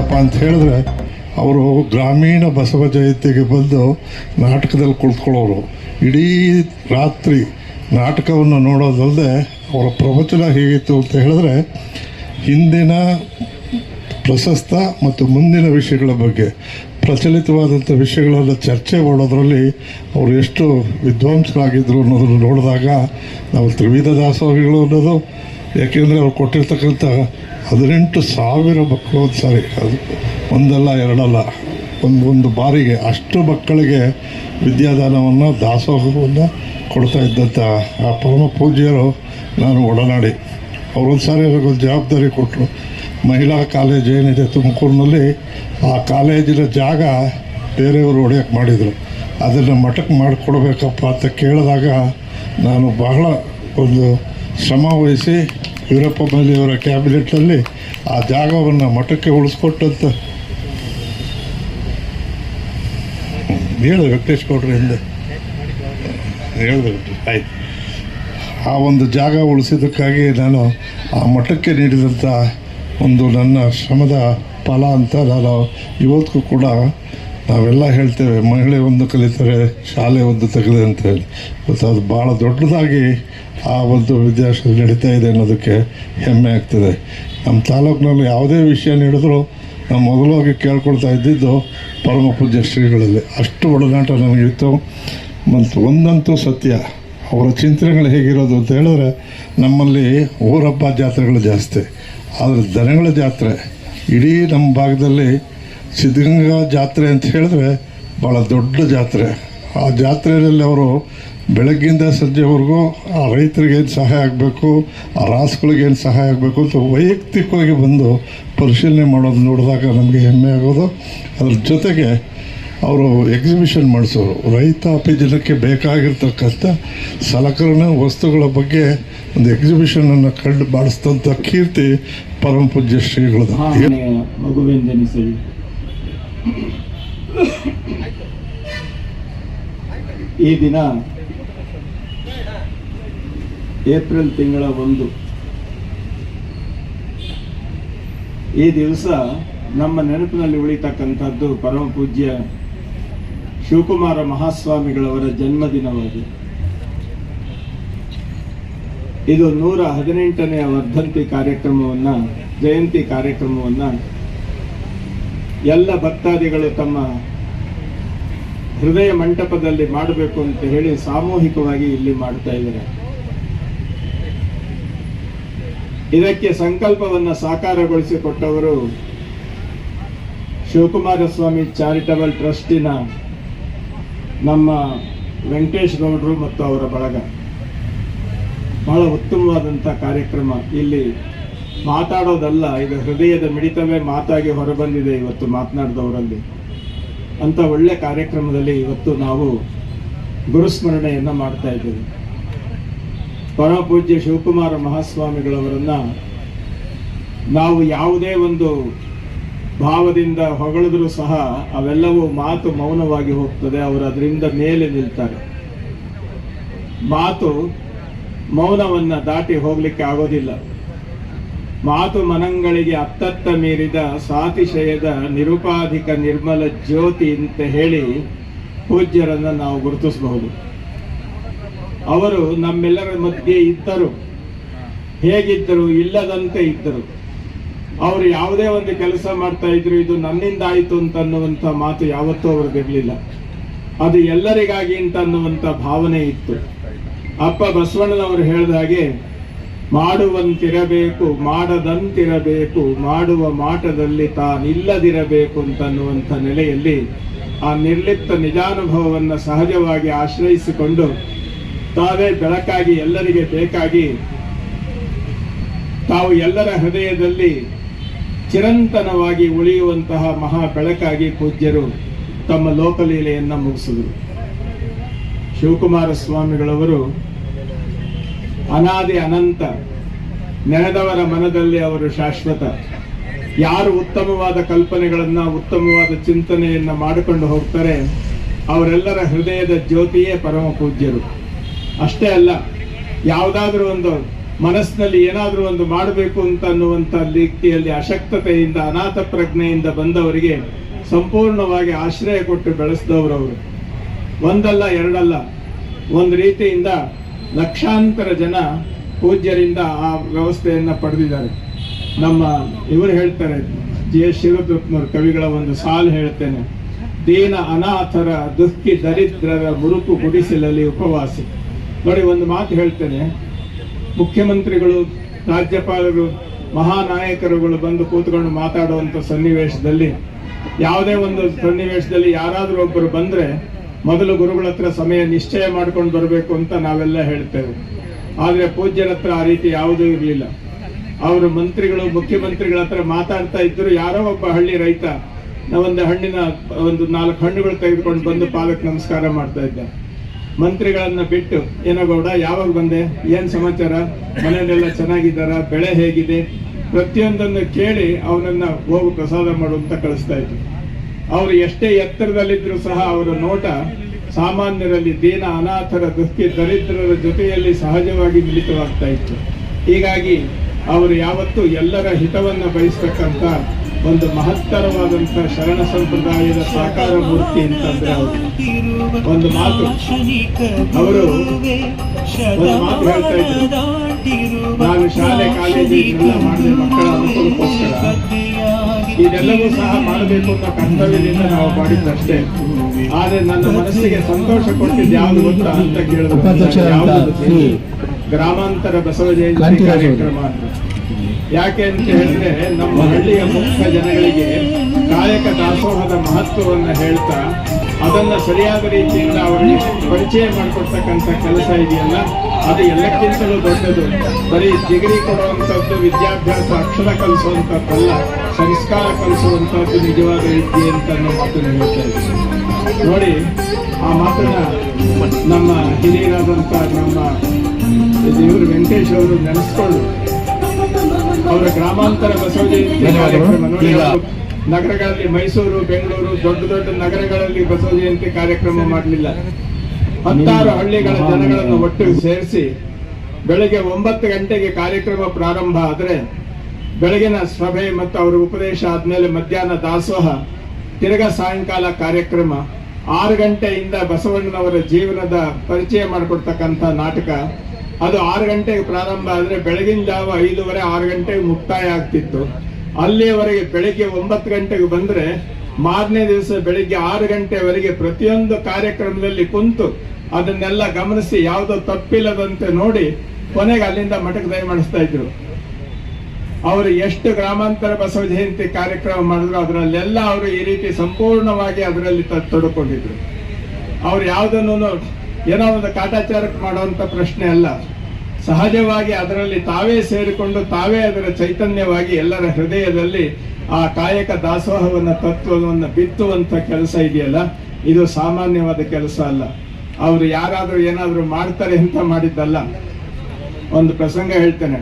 ಏನಪ್ಪ ಅಂತ ಹೇಳಿದ್ರೆ ಅವರು ಗ್ರಾಮೀಣ ಬಸವ ಜಯಂತಿಗೆ ಬಂದು ನಾಟಕದಲ್ಲಿ ಕುಳಿತುಕೊಳ್ಳೋರು. ಇಡೀ ರಾತ್ರಿ ನಾಟಕವನ್ನು ನೋಡೋದಲ್ಲದೆ ಅವರ ಪ್ರವಚನ ಹೇಗಿತ್ತು ಅಂತ ಹೇಳಿದ್ರೆ, ಹಿಂದಿನ ಪ್ರಶಸ್ತ ಮತ್ತು ಮುಂದಿನ ವಿಷಯಗಳ ಬಗ್ಗೆ ಪ್ರಚಲಿತವಾದಂಥ ವಿಷಯಗಳನ್ನು ಚರ್ಚೆ ಮಾಡೋದರಲ್ಲಿ ಅವರು ಎಷ್ಟು ವಿದ್ವಾಂಸರಾಗಿದ್ದರು ಅನ್ನೋದನ್ನು ನೋಡಿದಾಗ ನಾವು ತ್ರಿವಿಧ ದಾಸೋಹಿಗಳು ಅನ್ನೋದು ಯಾಕೆಂದರೆ ಅವ್ರು ಕೊಟ್ಟಿರ್ತಕ್ಕಂಥ ಹದಿನೆಂಟು ಸಾವಿರ ಮಕ್ಕಳು ಒಂದು ಸಾರಿ ಅದು. ಒಂದಲ್ಲ, ಎರಡಲ್ಲ, ಒಂದು ಒಂದು ಬಾರಿಗೆ ಅಷ್ಟು ಮಕ್ಕಳಿಗೆ ವಿದ್ಯಾದಾನವನ್ನು, ದಾಸೋಹವನ್ನು ಕೊಡ್ತಾ ಇದ್ದಂಥ ಆ ಪರಮ ಪೂಜ್ಯರು ನಾನು ಒಡನಾಡಿ. ಅವರೊಂದು ಸಾರಿ ಒಂದು ಜವಾಬ್ದಾರಿ ಕೊಟ್ಟರು ಮಹಿಳಾ ಕಾಲೇಜ್ ಏನಿದೆ ತುಮಕೂರಿನಲ್ಲಿ, ಆ ಕಾಲೇಜಿನ ಜಾಗ ಬೇರೆಯವರು ಹೊಡೆಯೋಕ್ಕೆ ಮಾಡಿದರು. ಅದನ್ನು ಮಠಕ್ಕೆ ಮಾಡಿಕೊಡ್ಬೇಕಪ್ಪ ಅಂತ ಕೇಳಿದಾಗ ನಾನು ಬಹಳ ಒಂದು ಶ್ರಮ ವಹಿಸಿ ವೀರಪ್ಪ ಮೊಯ್ಲಿಯವರ ಕ್ಯಾಬಿನೆಟ್ನಲ್ಲಿ ಆ ಜಾಗವನ್ನು ಮಠಕ್ಕೆ ಉಳಿಸ್ಕೊಟ್ಟಂತ ಹೇಳು ವೆಂಕಟೇಶ್ ಗೌಡ್ರು ಹಿಂದೆ ಹೇಳಿದೆ ಆಯ್ತು. ಆ ಒಂದು ಜಾಗ ಉಳಿಸಿದ್ದಕ್ಕಾಗಿ ನಾನು ಆ ಮಠಕ್ಕೆ ನೀಡಿದಂಥ ಒಂದು ನನ್ನ ಶ್ರಮದ ಫಲ ಅಂತ ನಾನು ಇವತ್ತಿಗೂ ಕೂಡ ನಾವೆಲ್ಲ ಹೇಳ್ತೇವೆ, ಮಹಿಳೆ ಒಂದು ಕಲಿತಾರೆ ಶಾಲೆ ಒಂದು ತೆಗೆದೆ ಅಂತ ಹೇಳಿ. ಮತ್ತು ಅದು ಭಾಳ ದೊಡ್ಡದಾಗಿ ಆ ಒಂದು ವಿದ್ಯಾಭ್ಯಾಸ ನಡೀತಾ ಇದೆ ಅನ್ನೋದಕ್ಕೆ ಹೆಮ್ಮೆ ಆಗ್ತದೆ. ನಮ್ಮ ತಾಲೂಕಿನಲ್ಲಿ ಯಾವುದೇ ವಿಷಯ ನೀಡಿದ್ರು ನಾವು ಮೊದಲಾಗಿ ಕೇಳ್ಕೊಳ್ತಾ ಇದ್ದಿದ್ದು ಪರಮ ಪೂಜ್ಯ ಶ್ರೀಗಳಲ್ಲಿ. ಅಷ್ಟು ಒಡನಾಟ ನನಗಿತ್ತು ಮತ್ತು ಒಂದಂತೂ ಸತ್ಯ, ಅವರ ಚಿಂತನೆಗಳು ಹೇಗಿರೋದು ಅಂತ ಹೇಳಿದ್ರೆ ನಮ್ಮಲ್ಲಿ ಊರಬ್ಬ ಜಾತ್ರೆಗಳು ಜಾಸ್ತಿ. ಆದರೆ ದನಗಳ ಜಾತ್ರೆ, ಇಡೀ ನಮ್ಮ ಭಾಗದಲ್ಲಿ ಸಿದ್ಧಗಂಗಾ ಜಾತ್ರೆ ಅಂತ ಹೇಳಿದ್ರೆ ಭಾಳ ದೊಡ್ಡ ಜಾತ್ರೆ. ಆ ಜಾತ್ರೆಯಲ್ಲಿ ಅವರು ಬೆಳಗ್ಗಿಂದ ಸಂಜೆವರೆಗೂ ಆ ರೈತರಿಗೆ ಏನು ಸಹಾಯ ಆಗಬೇಕು, ಆ ರಾಸುಗಳಿಗೆ ಏನು ಸಹಾಯ ಆಗಬೇಕು ಅಂತ ವೈಯಕ್ತಿಕವಾಗಿ ಬಂದು ಪರಿಶೀಲನೆ ಮಾಡೋದು ನೋಡಿದಾಗ ನಮಗೆ ಹೆಮ್ಮೆ ಆಗೋದು. ಅದ್ರ ಜೊತೆಗೆ ಅವರು ಎಕ್ಸಿಬಿಷನ್ ಮಾಡಿಸೋರು. ರೈತಾಪಿ ಜನಕ್ಕೆ ಬೇಕಾಗಿರ್ತಕ್ಕಂಥ ಸಲಕರಣೆ, ವಸ್ತುಗಳ ಬಗ್ಗೆ ಒಂದು ಎಕ್ಸಿಬಿಷನನ್ನು ಕಂಡು ಮಾಡಿಸಿದಂಥ ಕೀರ್ತಿ ಪರಮಪೂಜ್ಯ ಪೂಜ್ಯ ಶ್ರೀಗಳದು ಈ ದಿನ ಏಪ್ರಿಲ್ ತಿಂಗಳ ಒಂದು. ಈ ದಿವಸ ನಮ್ಮ ನೆನಪಿನಲ್ಲಿ ಉಳಿತಕ್ಕಂಥದ್ದು ಪರಮ ಪೂಜ್ಯ ಶಿವಕುಮಾರ ಮಹಾಸ್ವಾಮಿಗಳವರ ಜನ್ಮದಿನವಾಗಿದೆ. ಇದು ನೂರ ಹದಿನೆಂಟನೆಯ ವರ್ಧಂತಿ ಕಾರ್ಯಕ್ರಮವನ್ನು, ಜಯಂತಿ ಕಾರ್ಯಕ್ರಮವನ್ನ ಎಲ್ಲ ಭಕ್ತಾದಿಗಳು ತಮ್ಮ ಹೃದಯ ಮಂಟಪದಲ್ಲಿ ಮಾಡಬೇಕು ಅಂತ ಹೇಳಿ ಸಾಮೂಹಿಕವಾಗಿ ಇಲ್ಲಿ ಮಾಡ್ತಾ ಇದ್ದಾರೆ. ಇದಕ್ಕೆ ಸಂಕಲ್ಪವನ್ನ ಸಾಕಾರಗೊಳಿಸಿಕೊಟ್ಟವರು ಶಿವಕುಮಾರ ಸ್ವಾಮಿ ಚಾರಿಟಬಲ್ ಟ್ರಸ್ಟಿನ ನಮ್ಮ ವೆಂಕಟೇಶ್ ಗೌಡರು ಮತ್ತು ಅವರ ಬಳಗ. ಬಹಳ ಉತ್ತಮವಾದಂಥ ಕಾರ್ಯಕ್ರಮ ಇಲ್ಲಿ ಮಾತಾಡೋದಲ್ಲ, ಇದು ಹೃದಯದ ಮಿಡಿತವೇ ಮಾತಾಗಿ ಹೊರಬಂದಿದೆ ಇವತ್ತು ಮಾತನಾಡಿದವರಲ್ಲಿ. ಅಂತ ಒಳ್ಳೆ ಕಾರ್ಯಕ್ರಮದಲ್ಲಿ ಇವತ್ತು ನಾವು ಗುರುಸ್ಮರಣೆಯನ್ನು ಮಾಡ್ತಾ ಇದ್ದೀವಿ. ಪರಮಪೂಜ್ಯ ಶಿವಕುಮಾರ ಮಹಾಸ್ವಾಮಿಗಳವರನ್ನ ನಾವು ಯಾವುದೇ ಒಂದು ಭಾವದಿಂದ ಹೊಗಳಿದ್ರೂ ಸಹ ಅವೆಲ್ಲವೂ ಮಾತು ಮೌನವಾಗಿ ಹೋಗ್ತದೆ, ಅವರು ಅದರಿಂದ ಮೇಲೆ ನಿಲ್ತಾರೆ. ಮಾತು ಮೌನವನ್ನ ದಾಟಿ ಹೋಗಲಿಕ್ಕೆ ಆಗೋದಿಲ್ಲ. ಮಾತು ಮನಂಗಳಿಗೆ ಅತ್ತತ್ತ ಮೀರಿದ ಸಾತಿಶಯದ ನಿರುಪಾಧಿಕ ನಿರ್ಮಲ ಜ್ಯೋತಿ ಅಂತ ಹೇಳಿ ಪೂಜ್ಯರನ್ನ ನಾವು ಗುರುತಿಸಬಹುದು. ಅವರು ನಮ್ಮೆಲ್ಲರ ಮಧ್ಯೆ ಇದ್ದರು. ಹೇಗಿದ್ದರು? ಇಲ್ಲದಂತೆ ಇದ್ದರು. ಅವರು ಯಾವುದೇ ಒಂದು ಕೆಲಸ ಮಾಡ್ತಾ ಇದ್ರು, ಇದು ನನ್ನಿಂದ ಆಯಿತು ಅಂತ ಅನ್ನುವಂಥ ಮಾತು ಯಾವತ್ತೂ ಅವ್ರದ್ದಿರ್ಲಿಲ್ಲ ಅದು ಎಲ್ಲರಿಗಾಗಿ ಅಂತ ಅನ್ನುವಂಥ ಭಾವನೆ ಇತ್ತು. ಅಪ್ಪ ಬಸವಣ್ಣನವರು ಹೇಳಿದ ಹಾಗೆ ಮಾಡುವಂತಿರಬೇಕು, ಮಾಡದಂತಿರಬೇಕು, ಮಾಡುವ ಮಾಟದಲ್ಲಿ ತಾನಿಲ್ಲದಿರಬೇಕು ಅಂತನ್ನುವಂಥ ನೆಲೆಯಲ್ಲಿ ಆ ನಿರ್ಲಿಪ್ತ ನಿಜಾನುಭವವನ್ನು ಸಹಜವಾಗಿ ಆಶ್ರಯಿಸಿಕೊಂಡು ತಾವೇ ಬೆಳಕಾಗಿ ಎಲ್ಲರಿಗೆ ಬೇಕಾಗಿ ತಾವು ಎಲ್ಲರ ಹೃದಯದಲ್ಲಿ ಚಿರಂತನವಾಗಿ ಉಳಿಯುವಂತಹ ಮಹಾ ಬೆಳಕಾಗಿ ಪೂಜ್ಯರು ತಮ್ಮ ಲೋಕಲೀಲೆಯನ್ನು ಮುಗಿಸಿದರು. ಶಿವಕುಮಾರ ಸ್ವಾಮಿಗಳವರು ಅನಾದಿ ಅನಂತ ನೆನೆದವರ ಮನದಲ್ಲಿ ಅವರು ಶಾಶ್ವತ. ಯಾರು ಉತ್ತಮವಾದ ಕಲ್ಪನೆಗಳನ್ನ, ಉತ್ತಮವಾದ ಚಿಂತನೆಯನ್ನ ಮಾಡಿಕೊಂಡು ಹೋಗ್ತಾರೆ, ಅವರೆಲ್ಲರ ಹೃದಯದ ಜ್ಯೋತಿಯೇ ಪರಮ ಪೂಜ್ಯರು. ಅಷ್ಟೇ ಅಲ್ಲ, ಯಾವುದಾದ್ರೂ ಒಂದು ಮನಸ್ಸಿನಲ್ಲಿ ಏನಾದರೂ ಒಂದು ಮಾಡಬೇಕು ಅಂತ ಅನ್ನುವಂಥ ರೀತಿಯಲ್ಲಿ ಅಶಕ್ತತೆಯಿಂದ, ಅನಾಥ ಪ್ರಜ್ಞೆಯಿಂದ ಬಂದವರಿಗೆ ಸಂಪೂರ್ಣವಾಗಿ ಆಶ್ರಯ ಕೊಟ್ಟು ಬೆಳೆಸಿದವರವರು ಒಂದಲ್ಲ, ಎರಡಲ್ಲ, ಒಂದು ರೀತಿಯಿಂದ ಲಕ್ಷಾಂತರ ಜನ ಪೂಜ್ಯರಿಂದ ಆ ವ್ಯವಸ್ಥೆಯನ್ನು ಪಡೆದಿದ್ದಾರೆ. ನಮ್ಮ ಇವರು ಹೇಳ್ತಾರೆ, ಜಿ ಎಸ್ ಶಿವದತ್ನವ್ರ ಕವಿಗಳ ಒಂದು ಸಾಲು ಹೇಳ್ತೇನೆ, ದೀನ ಅನಾಥರ ದುಃಖಿ ದರಿದ್ರರ ಮುರುಕು ಗುಡಿಸಲಲ್ಲಿ ಉಪವಾಸಿ. ನೋಡಿ, ಒಂದು ಮಾತು ಹೇಳ್ತೇನೆ, ಮುಖ್ಯಮಂತ್ರಿಗಳು, ರಾಜ್ಯಪಾಲರು, ಮಹಾನಾಯಕರುಗಳು ಬಂದು ಕೂತ್ಕೊಂಡು ಮಾತಾಡುವಂಥ ಸನ್ನಿವೇಶದಲ್ಲಿ, ಯಾವುದೇ ಒಂದು ಸನ್ನಿವೇಶದಲ್ಲಿ ಯಾರಾದರೂ ಒಬ್ಬರು ಬಂದ್ರೆ ಮೊದಲು ಗುರುಗಳ ಹತ್ರ ಸಮಯ ನಿಶ್ಚಯ ಮಾಡ್ಕೊಂಡು ಬರಬೇಕು ಅಂತ ನಾವೆಲ್ಲ ಹೇಳ್ತೇವೆ. ಆದರೆ ಪೂಜ್ಯರ ಹತ್ರ ಆ ರೀತಿ ಯಾವುದೂ ಇರಲಿಲ್ಲ. ಅವರು ಮಂತ್ರಿಗಳು, ಮುಖ್ಯಮಂತ್ರಿಗಳ ಹತ್ರ ಮಾತಾಡ್ತಾ ಇದ್ರು ಯಾರೋ ಒಬ್ಬ ಹಳ್ಳಿ ರೈತ ನಾವೊಂದು ಹಣ್ಣಿನ, ಒಂದು ನಾಲ್ಕು ಹಣ್ಣುಗಳು ತೆಗೆದುಕೊಂಡು ಬಂದು ಪಾಲಕ್ ನಮಸ್ಕಾರ ಮಾಡ್ತಾ ಇದ್ದ. ಮಂತ್ರಿಗಳನ್ನ ಬಿಟ್ಟು, ಏನೋ ಗೌಡ, ಯಾವಾಗ ಬಂದೆ? ಏನ್ ಸಮಾಚಾರ? ಮನೆಯಲ್ಲೆಲ್ಲ ಚೆನ್ನಾಗಿದ್ದಾರ? ಬೆಳೆ ಹೇಗಿದೆ? ಪ್ರತಿಯೊಂದನ್ನು ಕೇಳಿ ಅವನನ್ನ ಹೋಗು ಪ್ರಸಾದ ಮಾಡು ಅಂತ ಕಳಿಸ್ತಾ ಇದ್ರು. ಅವರು ಎಷ್ಟೇ ಎತ್ತರದಲ್ಲಿದ್ದರೂ ಸಹ ಅವರ ನೋಟ ಸಾಮಾನ್ಯರಲ್ಲಿ ದೀನ ಅನಾಥರ ದುಃಖಿ ದರಿದ್ರರ ಜೊತೆಯಲ್ಲಿ ಸಹಜವಾಗಿ ಮಿಳಿತವಾಗ್ತಾ ಇತ್ತು. ಹೀಗಾಗಿ ಅವರು ಯಾವತ್ತೂ ಎಲ್ಲರ ಹಿತವನ್ನ ಬಯಸ್ತಕ್ಕಂಥ ಒಂದು ಮಹತ್ತರವಾದಂಥ ಶರಣ ಸಂಪ್ರದಾಯದ ಸಾಕಾರ ಮೂರ್ತಿ ಅಂತಂದ್ರೆ ಅವರು. ಒಂದು ಮಾತು. ಅವರು ನಾನು ಶಾಲೆ, ಕಾಲೇಜು ಇದನ್ನೆಲ್ಲ ಮಾಡಿದೆ ಮಕ್ಕಳ ಅನುಕೂಲಕ್ಕೋಸ್ಕರ. ಇದೆಲ್ಲವೂ ಸಹ ಮಾಡಬೇಕು ಅಂತ ಕರ್ತವ್ಯದಿಂದ ನಾವು ಮಾಡಿದ್ದಷ್ಟೇ. ಆದ್ರೆ ನನ್ನ ಮನಸ್ಸಿಗೆ ಸಂತೋಷ ಕೊಟ್ಟಿದ್ದು ಯಾವುದು ಗೊತ್ತಾ ಅಂತ ಕೇಳಿದ್ರು ಗ್ರಾಮಾಂತರ ಬಸವ ಜಯಂತಿ ಕಾರ್ಯಕ್ರಮ. ಯಾಕೆ ಅಂತ ಹೇಳಿದ್ರೆ ನಮ್ಮ ಹಳ್ಳಿಯ ಮುಖ್ಯ ಜನಗಳಿಗೆ ಕಾಯಕ ದಾಸೋಹದ ಮಹತ್ವವನ್ನು ಹೇಳ್ತಾ ಅದನ್ನು ಸರಿಯಾದ ರೀತಿಯಿಂದ ಅವರಿಗೆ ಪರಿಚಯ ಮಾಡಿಕೊಡ್ತಕ್ಕಂಥ ಕೆಲಸ ಇದೆಯಲ್ಲ ಅದು ಎಲ್ಲಕ್ಕಿಂತಲೂ ದೊಡ್ಡದು. ಬರೀ ಡಿಗ್ರಿ ಕೊಡುವಂಥದ್ದು ವಿದ್ಯಾಭ್ಯಾಸ ಅಕ್ಷರ ಕಲಿಸುವಂಥದ್ದಲ್ಲ ಸಂಸ್ಕಾರ ಕಲಿಸುವಂಥದ್ದು ನಿಜವಾದ ವಿದ್ಯೆ ಅಂತ ಅನ್ನೋ ಮಾತನ್ನು ಹೇಳ್ತಾ ಇದ್ದೀನಿ. ನೋಡಿ ಆ ಮಾತನ್ನ ನಮ್ಮ ಹಿರಿಯರಾದಂಥ ನಮ್ಮ ದೇವರು ವೆಂಕಟೇಶ್ ಅವರು ನೆನೆಸ್ಕೊಂಡು ಅವರ ಗ್ರಾಮಾಂತರ ಬಸವ ಜಯಂತಿ ಧನ್ಯವಾದಗಳು. ಕಾರ್ಯಕ್ರಮ ನೋಡಿ ನಗರಗಳಲ್ಲಿ ಮೈಸೂರು, ಬೆಂಗಳೂರು ದೊಡ್ಡ ದೊಡ್ಡ ನಗರಗಳಲ್ಲಿ ಬಸವ ಜಯಂತಿ ಕಾರ್ಯಕ್ರಮ ಮಾಡಲಿಲ್ಲ. ಹತ್ತಾರು ಹಳ್ಳಿಗಳ ಜನಗಳನ್ನು ಒಟ್ಟಿಗೆ ಸೇರಿಸಿ ಬೆಳಗ್ಗೆ ಒಂಬತ್ತು ಗಂಟೆಗೆ ಕಾರ್ಯಕ್ರಮ ಪ್ರಾರಂಭ ಆದರೆ ಬೆಳಗಿನ ಸಭೆ ಮತ್ತು ಅವರ ಉಪದೇಶ ಆದ್ಮೇಲೆ ಮಧ್ಯಾಹ್ನ ದಾಸೋಹ, ತಿರ್ಗಾ ಸಾಯಂಕಾಲ ಕಾರ್ಯಕ್ರಮ, ಆರು ಗಂಟೆಯಿಂದ ಬಸವಣ್ಣನವರ ಜೀವನದ ಪರಿಚಯ ಮಾಡಿಕೊಡ್ತಕ್ಕಂಥ ನಾಟಕ. ಅದು ಆರು ಗಂಟೆಗೆ ಪ್ರಾರಂಭ ಆದರೆ ಬೆಳಗಿನ ಜಾವ ಐದೂವರೆ, ಆರು ಗಂಟೆಗೆ ಮುಕ್ತಾಯ ಆಗ್ತಿತ್ತು. ಅಲ್ಲಿಯವರೆಗೆ ಬೆಳಿಗ್ಗೆ ಒಂಬತ್ತು ಗಂಟೆಗೆ ಬಂದ್ರೆ ಮಾರನೇ ದಿವಸ ಬೆಳಿಗ್ಗೆ ಆರು ಗಂಟೆವರೆಗೆ ಪ್ರತಿಯೊಂದು ಕಾರ್ಯಕ್ರಮದಲ್ಲಿ ಕುಂತು ಅದನ್ನೆಲ್ಲ ಗಮನಿಸಿ ಯಾವುದೋ ತಪ್ಪಿಲ್ಲದಂತೆ ನೋಡಿ ಕೊನೆಗೆ ಅಲ್ಲಿಂದ ಮಠಕ್ಕೆ ದಯ ಮಾಡಿಸ್ತಾ ಇದ್ರು. ಅವರು ಎಷ್ಟು ಗ್ರಾಮಾಂತರ ಬಸವ ಜಯಂತಿ ಕಾರ್ಯಕ್ರಮ ಮಾಡಿದ್ರು, ಅದರಲ್ಲೆಲ್ಲ ಅವರು ಈ ರೀತಿ ಸಂಪೂರ್ಣವಾಗಿ ಅದರಲ್ಲಿ ತೊಡಕೊಂಡಿದ್ರು. ಅವ್ರು ಯಾವುದನ್ನು ಏನೋ ಒಂದು ಕಾಟಾಚಾರಕ್ಕೆ ಮಾಡುವಂತ ಪ್ರಶ್ನೆ ಅಲ್ಲ. ಸಹಜವಾಗಿ ಅದರಲ್ಲಿ ತಾವೇ ಸೇರಿಕೊಂಡು ತಾವೇ ಅದರ ಚೈತನ್ಯವಾಗಿ ಎಲ್ಲರ ಹೃದಯದಲ್ಲಿ ಆ ಕಾಯಕ ದಾಸೋಹವನ್ನ ತತ್ವವನ್ನು ಬಿತ್ತುವಂತ ಕೆಲಸ ಇದೆಯಲ್ಲ, ಇದು ಸಾಮಾನ್ಯವಾದ ಕೆಲಸ ಅಲ್ಲ. ಅವರು ಯಾರಾದರೂ ಏನಾದರೂ ಮಾಡ್ತಾರೆ ಅಂತ ಮಾಡಿದ್ದಲ್ಲ. ಒಂದು ಪ್ರಸಂಗ ಹೇಳ್ತೇನೆ.